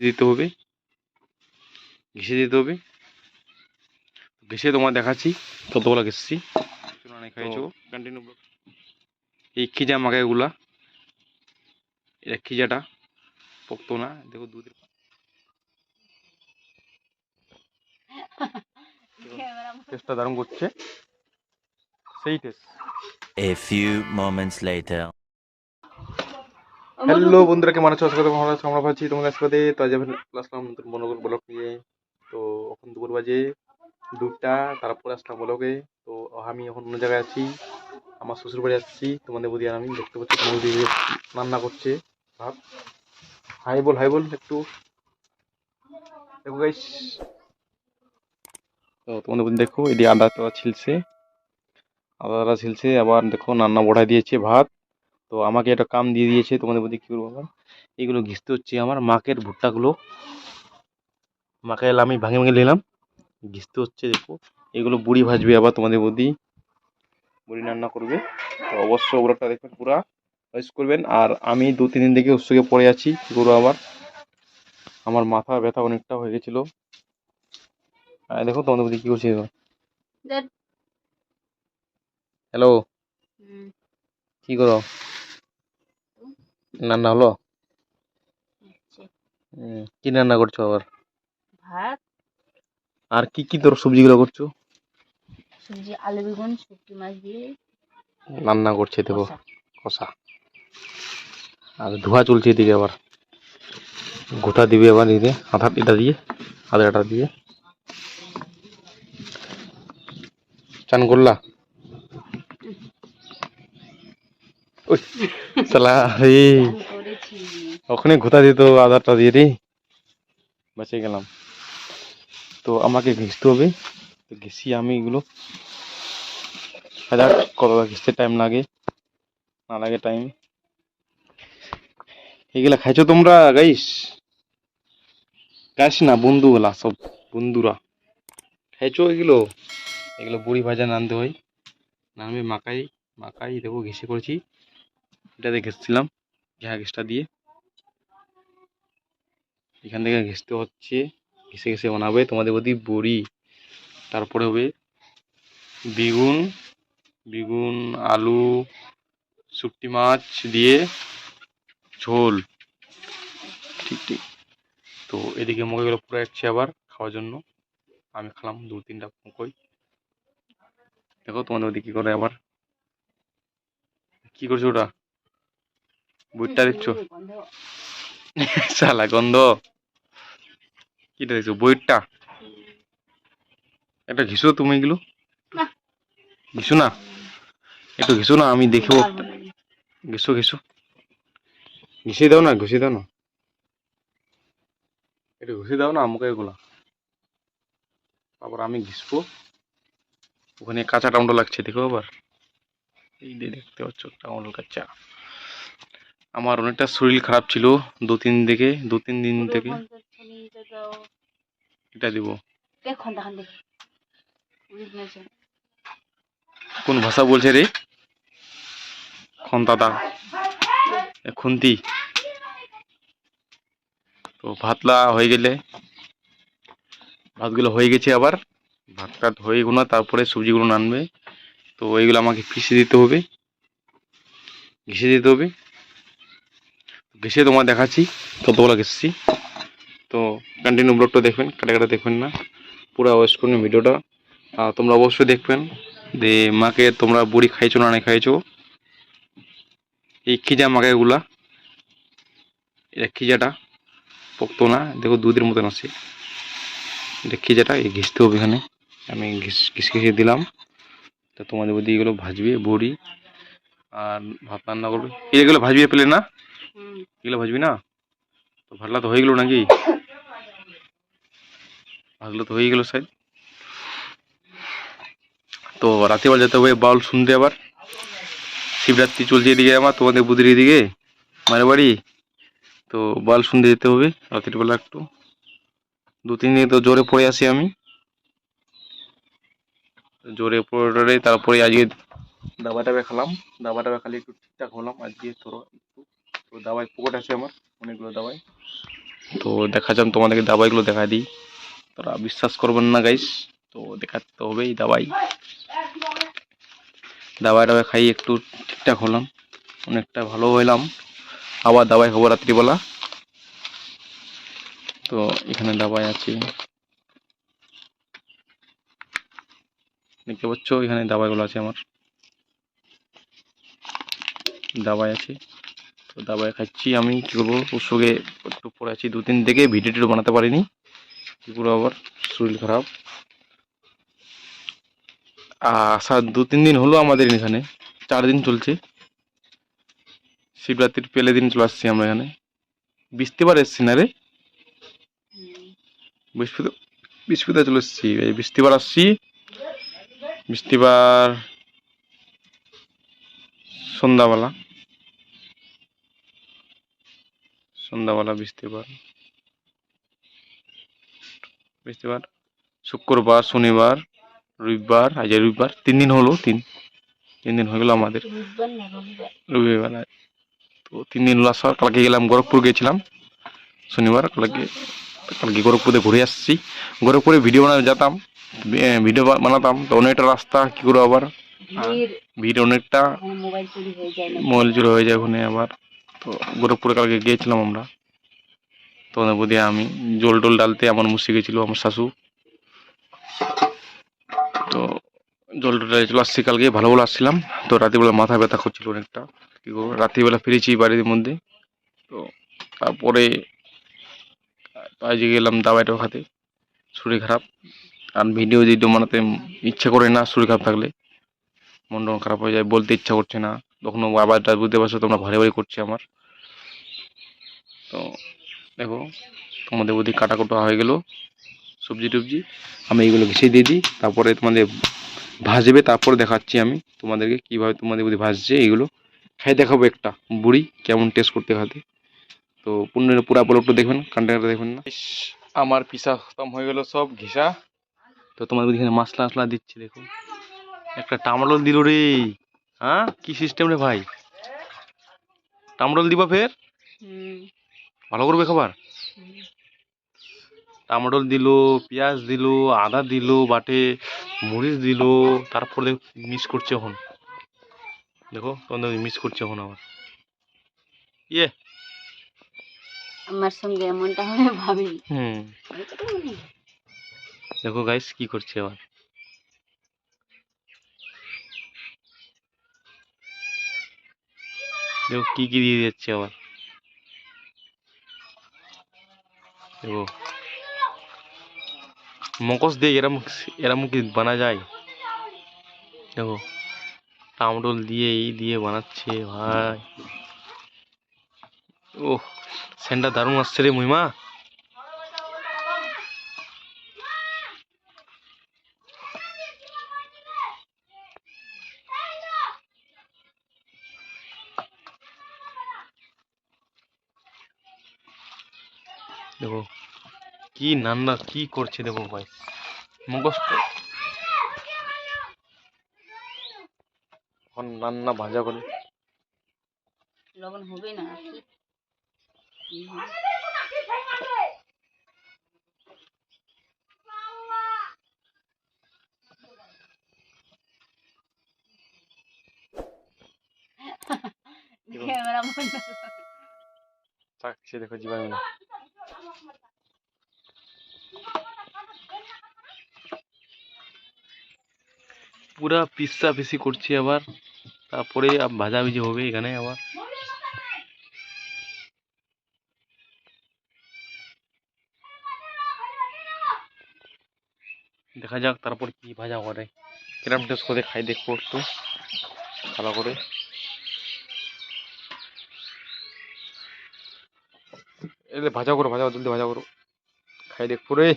দিতে হবে। ঘেসে দিতে হবে। ঘেসে তোমার দেখাচ্ছি কতগুলো ঘেসছি কন্টিনিউ এই খিজা মাকাইগুলা এটা খিজাটা পোক্ত না। দেখো দুধের টেস্টটা দারুণ করছে। সেই test. A few moments later. Hello বন্ধুরা কেমন আছো? আশা করি ভালো আছো আমরা ভাবছি তোমাদের আশীর্বাদে তো আজ আমি আসলাম নতুন বনগর ব্লগ নিয়ে। তো এখন দুপুর বাজে দুটা তারপরে আসলাম ব্লগে। তো আমি এখন অন্য জায়গায় আছি আমার শ্বশুর বাড়ি আসছি। তোমাদের বদি আর আমি দেখতে পাচ্ছি তোমাদের বদি রান্না করছে। ভাত হাই বল হাই বল একটু। দেখো গাইস তো তোমাদের বদি দেখো এটি আদা তো ছিলছে। আদা ছিলছে আবার দেখো রান্না বড়াই দিয়েছে ভাত। তো আমাকে একটা কাম দিয়ে দিয়েছে তোমাদের মধ্যে কী করব আবার এইগুলো ঘিসতে হচ্ছে আমার মাকের ভুট্টাগুলো। মাকে আমি ভাঙে ভাঙে নিলাম। ঘিসতে হচ্ছে দেখো। এগুলো বুড়ি ভাজবে আবার তোমাদের বৌদি বুড়ি রান্না করবে। তো অবশ্য ওগুলোটা দেখবেন পুরা ওয়েস্ট করবেন। আর আমি দু তিন দিন থেকে উৎসুকে পড়ে আছি কী করব আবার। আমার মাথা ব্যথা অনেকটা হয়ে গেছিল। দেখো তোমাদের বৌদি কী করছে। হ্যালো কি করো? রান্না হলো? কি রান্না করছ আবার? ভাত। আর কি কি তোর সবজিগুলো করছ? সবজি আলু বেগুন শুটকি মাছ দিয়ে। রান্না করছে দেখো কষা। আর ধোয়া চলছে এদিকে আবার। গোটা দিবে আবার এদিকে আধা এটা দিয়ে আধাটা দিয়ে। চান করলা ওই সালা রে ওখানে ঘোতা দিত আধারটা দিয়ে রে বেঁচে গেলাম। তো আমাকে ঘিসতে হবে। তো ঘিসি আমি এগুলো। হাজার কত ঘিসতে টাইম লাগে? না লাগে টাইম এগুলা খাইছো তোমরা গাইস গাইস না বন্ধুগুলা সব বন্ধুরা। খাইছো এগুলো? এগুলো বুড়ি ভাজা নানতে হয়। নামে মাকাই মাকাই দেখো ঘেসে করেছি। এটাতে ঘেসছিলাম ঘা ঘেসটা দিয়ে। এখান থেকে ঘেসতে হচ্ছে ঘেসে ঘেসে বানাবে তোমাদের বদি বড়ি। তারপরে হবে বেগুন বেগুন, আলু শুকটি মাছ দিয়ে ঝোল। ঠিক ঠিক। তো এদিকে মুখেগুলো পুরো যাচ্ছে আবার খাওয়ার জন্য। আমি খেলাম দু তিনটা মুখই দেখো তোমাদের ওদিকে কি করে আবার। কি করছ ওটা? বইটা দেখছ শালা গন্ধ। কিটা বইটা একটা ঘিসো তুমি এগুলো? না। ঘিসো না? একটু ঘিসো না আমি দেখব। ঘিসো ঘিসো। ঘিসে দাও না ঘুষে দাও না। একটু ঘুষে দাও না আমাকে এগুলা। আবার আমি ঘিসবো। ওখানে কাঁচা টাউন্ড লাগছে দেখো আবার। এই দেখতে পাচ্ছ টাউন্ড কাঁচা। আমার অনেকটা শরীর খারাপ ছিল দু তিন থেকে দু তিন দিন থেকে। এটা দিব। কোন ভাষা বলছে রে? খন্তাদা খুন্তি। তো ভাতলা হয়ে গেলে ভাতগুলো হয়ে গেছে আবার। ভাত টাত হয়ে গুলো তারপরে সবজিগুলো নানবে। তো এইগুলো আমাকে পিষে দিতে হবে। ঘেসে দিতে হবে। ঘেসে তোমার দেখাচ্ছি কতগুলো ঘেসছি তো কন্টিনিউ ব্লগটা দেখবেন, কাটা কাটা দেখবেন না। পুরো ওয়েস্ট করুন ভিডিওটা। তোমরা অবশ্যই দেখবেন যে মাকে তোমরা বুড়ি খাইছো না না খাইছো। এই খিজা মাকাইগুলা এটা খিজাটা পোক্ত না, দেখো দুধের মতন আছে। এটা খিজাটা, এই ঘিসতে হবে এখানে। আমি ঘিস ঘিসে দিলাম। তা তোমাদের বদি এগুলো ভাজবে বড়ি। আর ভাত রান্না করবে। এগুলো ভাজবে পেলে না? এগুলো ভাজবি না? তো ভাতলা তো হয়ে গেলো নাকি? ভাতলা তো হয়ে গেলো সাইড তো রাত্রিবেলা যেতে হবে বাউল শুনতে আবার। শিবরাত্রি চলছে এদিকে আমার, তোমাদের বুদির এদিকে, মায়ের বাড়ি। তো বাউল শুনতে যেতে হবে রাত্রিবেলা একটু। দু, তিন দিন তো জোরে পড়ে আসি আমি। জোরে পড়ে তারপরে আজকে দাবা টাবা খেলাম। দাবা খালি একটু ঠিকঠাক হলাম। আজকে তোর তো দাবাই পকেট আছে আমার, অনেকগুলো দাবাই। তো দেখা যাক তোমাদেরকে দাবাইগুলো দেখা দিই। তোরা বিশ্বাস করবেন না গাইস তো দেখাতে হবে এই দাবাই। দাবাই টাবাই খাই একটু ঠিকঠাক হলাম, অনেকটা ভালো হইলাম। আবার দাবাই হব রাত্রিবেলা। তো এখানে দাবাই আছে। দেখতে পাচ্ছ, এখানে দাবাইগুলো আছে আমার। দাবাই আছে। তো দাবাই খাচ্ছি আমি, কী করব? উৎসবে একটু পরে আছি, দু তিন থেকে ভিডিও টিডিও বানাতে পারিনি। কী করব আবার? শরীর খারাপ। আসা দু তিন দিন হলো আমাদের এখানে। চার দিন চলছে। শিবরাত্রির পেলে দিন চলে আসছি আমরা এখানে। বৃষ্টিবার এসছি না রে? বৃহস্পতি বৃহস্পতিবার চলে এসছি। বৃষ্টিবার আসছি। বৃষ্টিবার সন্ধ্যাবেলা। সন্ধ্যাবেলা বৃষ্টিবার বৃষ্টিবার শুক্রবার শনিবার রবিবার আজ রবিবার তিন দিন হলো তিন তিন দিন হয়ে গেলো আমাদের। রবিবার তো তিন দিন হলো আসার কালকে গেলাম গোরখপুর গেছিলাম শনিবার কালকে কালকে গোরখপুরে ঘুরে আসছি। গোরখপুরে ভিডিও বানাতে যেতাম ভিডিও বানাতাম। তো অনেকটা রাস্তা কী করব আবার? ভিড়। অনেকটা। মোবাইল চুরি হয়ে যায় ওখানে আবার। তো গোরখপুরে কালকে গিয়েছিলাম আমরা। তো বুঝে আমি জল টল ডালতে আমার মুসি গেছিল আমার শাশু। তো জল টল ডালে চলে আসছি কালকে ভালো ভালো আসছিলাম। তো রাত্রিবেলা মাথা ব্যথা করছিল অনেকটা। কী করব রাত্রিবেলা ফিরেছি বাড়ির মধ্যে। তো তারপরে আজকে গেলাম দাবাইটা খাতে শরীর খারাপ। আর ভিডিও যদি বানাতে ইচ্ছা করে না, শরীর খারাপ থাকলে মন খারাপ হয়ে যায়, বলতে ইচ্ছা করছে না। তখন আবার বুঝতে পারছ, তোমরা ভারী ভারী করছে আমার। তো দেখো, তোমাদের ওদিক কাটা কোটা হয়ে গেল, সবজি টুবজি। আমি এইগুলো ঘেসে দিয়ে দিই, তারপরে তোমাদের ভাজবে, তারপরে দেখাচ্ছি আমি তোমাদেরকে কীভাবে তোমাদের ওদিক ভাজছে এইগুলো খাই দেখাবো একটা। বুড়ি কেমন টেস্ট করতে খাতে তো পূর্ণ পুরা একটু দেখবেন কন্টেনারটা দেখবেন না। আমার পিসা খতম হয়ে গেল সব ঘেসা তো তোমাদের এখানে মশলা মশলা দিচ্ছি, দেখো। একটা টামাটোল দিল রে। হ্যাঁ? কি সিস্টেম রে ভাই? টামাটোল দিবা ফের? ভালো করবে খাবার। টামাটোল দিল পেঁয়াজ দিল আদা দিল বাটে মরিচ দিল তারপর দেখো মিক্স করছে এখন। দেখো তোমাদের মিস করছে এখন আবার। ইয়ে। আমার সঙ্গে এমনটা হবে ভাবি। হুম। দেখো গাইস কি করছে আবার দেখো কি কি দিয়ে দিচ্ছে আবার? দেখো মকস দিয়ে এরম এরম কি বানা যায়? দেখো টামটোল দিয়ে, এই দিয়ে বানাচ্ছে, ভাই। ও সেন্টটা দারুণ আসছে রে মহিমা। দেখো কি নান্না কি করছে দেখো ভাই? মুখস্থ। এখন রান্না ভাজা করে। লবণ হবে না ক্যামেরা কর। দেখো জীবন। পুরা পিসা পিসি করছি আবার। তারপরে ভাজাভুজি হবে এখানে আবার। দেখা যাক তারপর কি ভাজা করে। কিরম টেস্ট করে খাই দেখব একটু। ভালো করে। ভাজা করো ভাজা করো, জলদি ভাজা করো। খাই দেখব রে।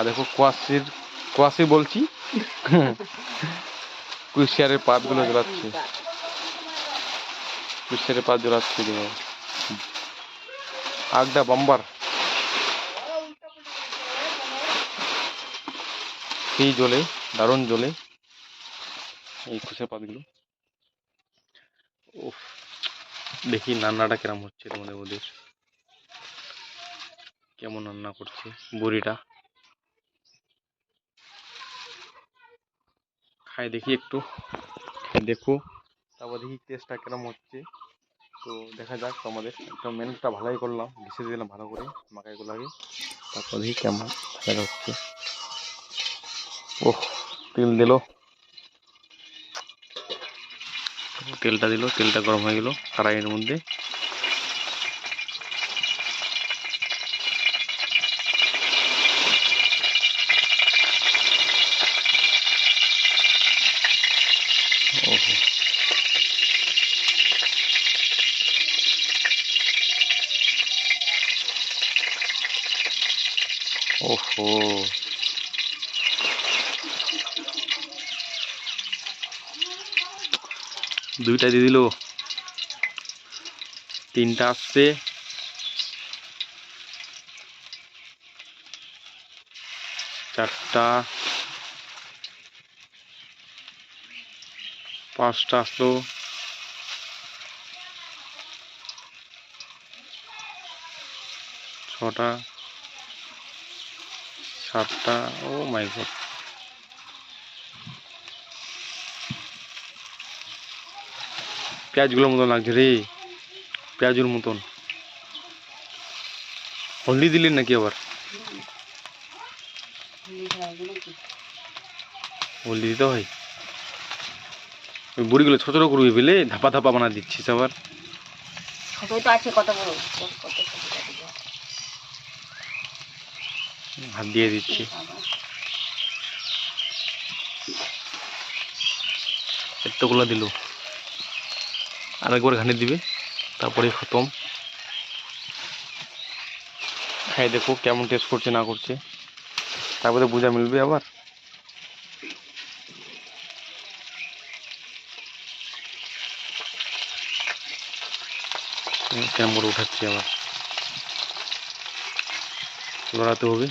আর দেখো কোয়াশির, কোয়াশি বলছি? কুশিয়ারের পাতগুলো জ্বলাচ্ছে। কুশিয়ারের পাত জ্বলাচ্ছে আগটা বাম্বার। সেই জলে, দারুণ জলে, এই খোসা পাতগুলো উফ, দেখি রান্নাটা কেমন হচ্ছে তোমাদের ওদের কেমন রান্না করছে বুড়িটা? খাই দেখি একটু। দেখো, তারপর দেখি টেস্টটা কেরম হচ্ছে। তো দেখা যাক তোমাদের। একটা মেনুটা ভালোই করলাম ঘিসে দিলাম ভালো করে মাকাইগুলো আগে তারপর দেখি কেমন ভালো হচ্ছে। ওহ, তেল দিল। তেলটা দিল, তেলটা গরম হয়ে গেল, কড়াইয়ের মধ্যে ওহো ওহো দুইটা দিয়ে দিল। তিনটা আসছে। চারটা। পাঁচটা আসলো। ছটা। সাতটা। ও মাই পেঁয়াজগুলোর মতন লাগছে রে। পেঁয়াজুর মতন। হলদি দিলেন নাকি আবার? হলদি দিতে হয়? ওই বুড়িগুলো ছোট ছোট করবি পেলে ধাপা ধাপা বানা দিচ্ছিস আবার। হাত দিয়ে দিচ্ছি। এতগুলো দিল। আরেকবার ঘানি দিবে, তারপরে খতম। খাই দেখো কেমন টেস্ট করছে, না করছে। তারপরে বোঝা মিলবে আবার। করে উঠাচ্ছি আবার। লড়াতে হবে।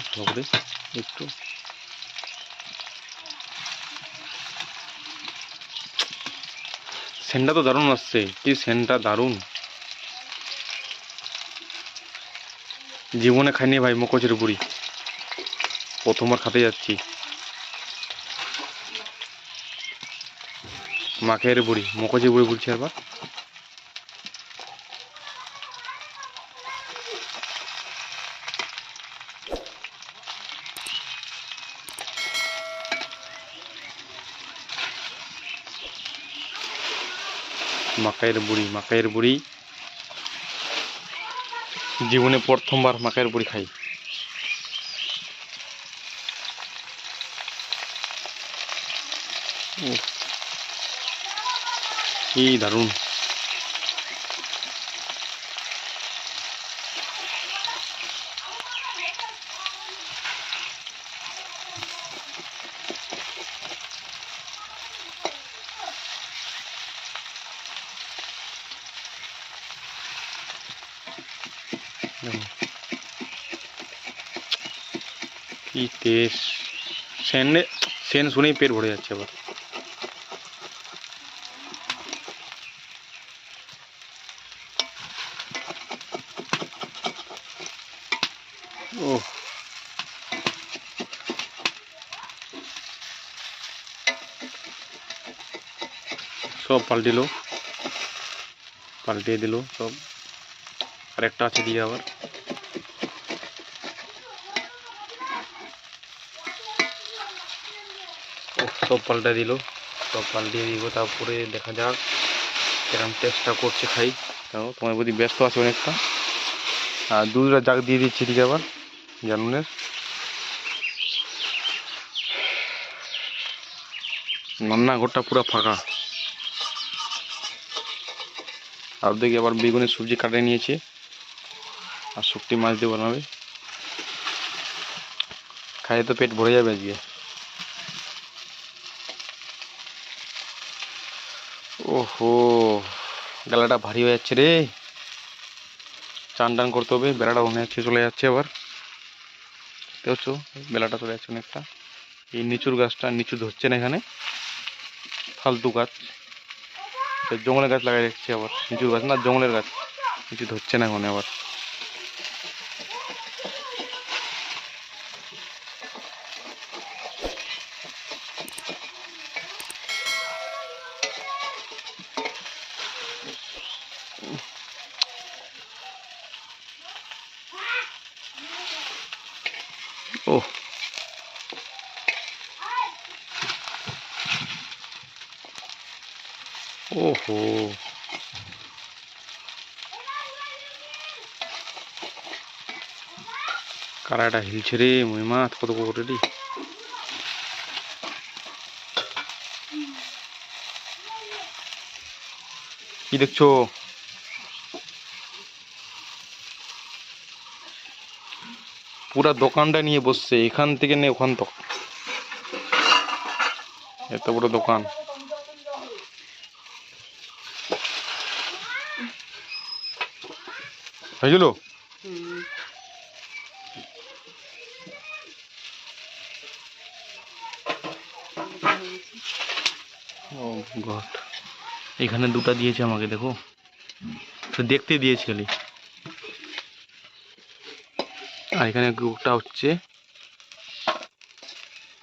একটু। সেন্টটা তো দারুণ আসছে। কি সেন্টটা দারুণ। জীবনে খাইনি ভাই, মকচের বুড়ি প্রথমবার খাতে যাচ্ছি। মাখের বুড়ি মকচের বুড়ি বলছি আবার মাকাইয়ের বুড়ি মাকাইয়ের বুড়ি জীবনে প্রথমবার মাকাইয়ের বুড়ি খাই কি দারুণ দেখো। কি টেস্ট সেনে সেন শুনেই পেট ভরে যাচ্ছে আবার ও সব পাল্টিলো পাল্টিয়ে দিল সব আরেকটা আছে দিয়ে আবার উফ, সব পাল্টা দিল। সব পাল্টিয়ে দিব, তারপরে দেখা যাক কিরম টেস্টটা করছে খাই। তাও তোমার প্রতি ব্যস্ত আছে অনেকটা। আর দুধটা জাগ দিয়ে দিচ্ছি ঠিক আবার, জানুনের। রান্নাঘরটা পুরো ফাঁকা। আর দেখি আবার বেগুনের সবজি কাটে নিয়েছে। আর শুকটি মাছ দিয়ে বানাবে। খাইয়ে তো পেট ভরে যাবে আজকে। ওহো বেলাটা ভারী হয়ে যাচ্ছে রে। চান টান করতে হবে, বেলাটা মনে হচ্ছে চলে যাচ্ছে আবার। দেখছ বেলাটা চলে যাচ্ছে অনেকটা। এই নিচুর গাছটা, নিচু ধরছে না এখানে। ফালতু গাছ। জঙ্গলের গাছ লাগাই দেখছি আবার, নিচুর গাছ না, জঙ্গলের গাছ। নিচু ধরছে না এখন আবার ও ওহো কারাটা হিলছে রে মহিমা কত করে রে কি দেখছ পুরা দোকানটা নিয়ে বসছে এখান থেকে নে ওখান তো এত বড় দোকান হয়েছিল ও এখানে দুটো দিয়েছে আমাকে, দেখো। তো দেখতে দিয়েছে খালি। আর এখানে গ্রুপটা হচ্ছে,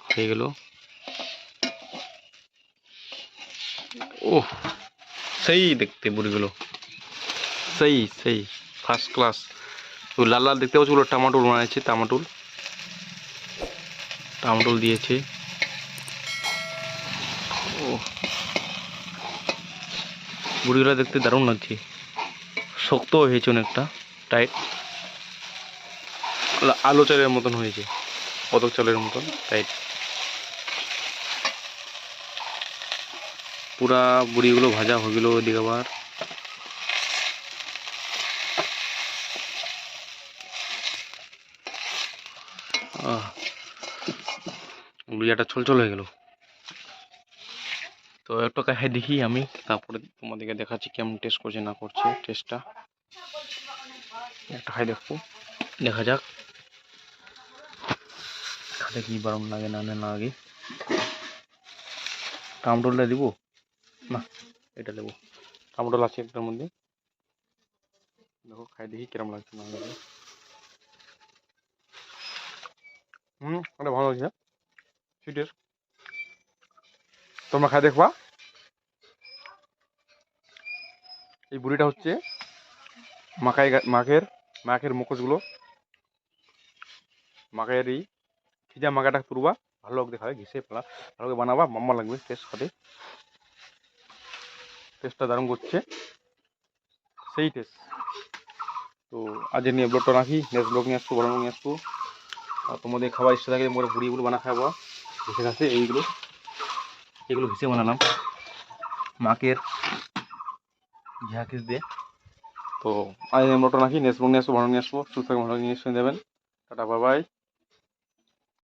হয়ে গেল। ও সেই দেখতে বুড়িগুলো সেই সেই ফার্স্ট ক্লাস তো লাল লাল দেখতে পাচ্ছি ওগুলো টামাটোল বানিয়েছে টামাটোল। টামাটোল দিয়েছে। ও বুড়িগুলো দেখতে দারুণ লাগছে। শক্ত হয়েছে অনেকটা টাইট আলো চালের মতন হয়েছে, পদক চালের মতন টাইট পুরা বুড়িগুলো ভাজা হয়ে গেল ওদিকে আবার। বুড়িয়াটা ছলছল হয়ে গেল। তো একটা খাই দেখি আমি, তারপরে তোমাদেরকে দেখাচ্ছি কেমন টেস্ট করছে, না করছে টেস্টটা একটা খাই দেখব দেখা যাক। খাতে কি বারণ লাগে না না লাগে। টমেটোটা দিব? না, এটা দেবো। টমেটো আছে একটার মধ্যে। দেখো, খাই দেখি কিরম লাগছে, না লাগে হুম, এটা ভালো লাগছে সুইটের তোমরা খাই দেখবা। এই বুড়িটা হচ্ছে মাকাই গা- মাখের মাখের মুখোশগুলো। মাকাইয়ের এই ভিজা মাকাটা তুলবা, ভালো লাগবে খাবে ঘিসে পেলা ভালো বানাবা, মাম্মা লাগবে টেস্ট খাতে টেস্টটা দারুণ করছে। সেই টেস্ট তো আজ নিয়ে ব্লগটা রাখি নেক্সট ব্লগ নিয়ে আসব, বড় নিয়ে আসব। আর তোমাদের খাবার ইচ্ছা থাকে মোরা বুড়িগুলো বানা খাওয়া ঘিসে খাসে এইগুলো। এগুলো ঘিসে বানালাম। মাকের ঝাঁকিস কিস দিয়ে। তো আজ আমি ব্লগটা রাখি, নেক্সট ব্লগ নিয়ে আসব, ভালো নিয়ে আসব, সুস্থ ভালো নিয়ে এসে দেবেন টাটা বাবাই বাই